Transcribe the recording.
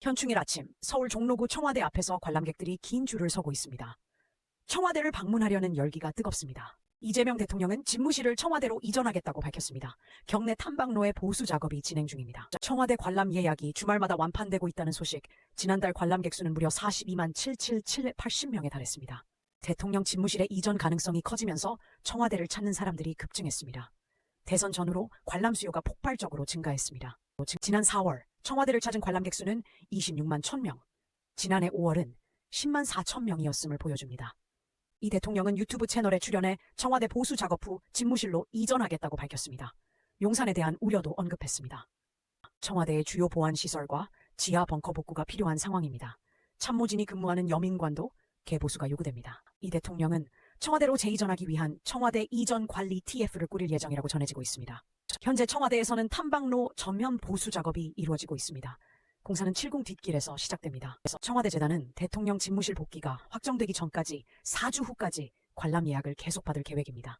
현충일 아침 서울 종로구 청와대 앞에서 관람객들이 긴 줄을 서고 있습니다. 청와대를 방문하려는 열기가 뜨겁습니다. 이재명 대통령은 집무실을 청와대로 이전하겠다고 밝혔습니다. 경내 탐방로의 보수 작업이 진행 중입니다. 청와대 관람 예약이 주말마다 완판되고 있다는 소식, 지난달 관람객 수는 무려 42만 77780명에 달했습니다. 대통령 집무실의 이전 가능성이 커지면서 청와대를 찾는 사람들이 급증했습니다. 대선 전후로 관람 수요가 폭발적으로 증가했습니다. 즉, 지난 4월 청와대를 찾은 관람객 수는 26만 1000명, 지난해 5월은 10만 4천 명이었음을 보여줍니다. 이 대통령은 유튜브 채널에 출연해 청와대 보수 작업 후 집무실로 이전하겠다고 밝혔습니다. 용산에 대한 우려도 언급했습니다. 청와대의 주요 보안 시설과 지하 벙커 복구가 필요한 상황입니다. 참모진이 근무하는 여민관도 개보수가 요구됩니다. 이 대통령은 청와대로 재이전하기 위한 청와대 이전 관리 TF를 꾸릴 예정이라고 전해지고 있습니다. 현재 청와대에서는 탐방로 전면 보수 작업이 이루어지고 있습니다. 공사는 70 뒷길에서 시작됩니다. 청와대 재단은 대통령 집무실 복귀가 확정되기 전까지 4주 후까지 관람 예약을 계속 받을 계획입니다.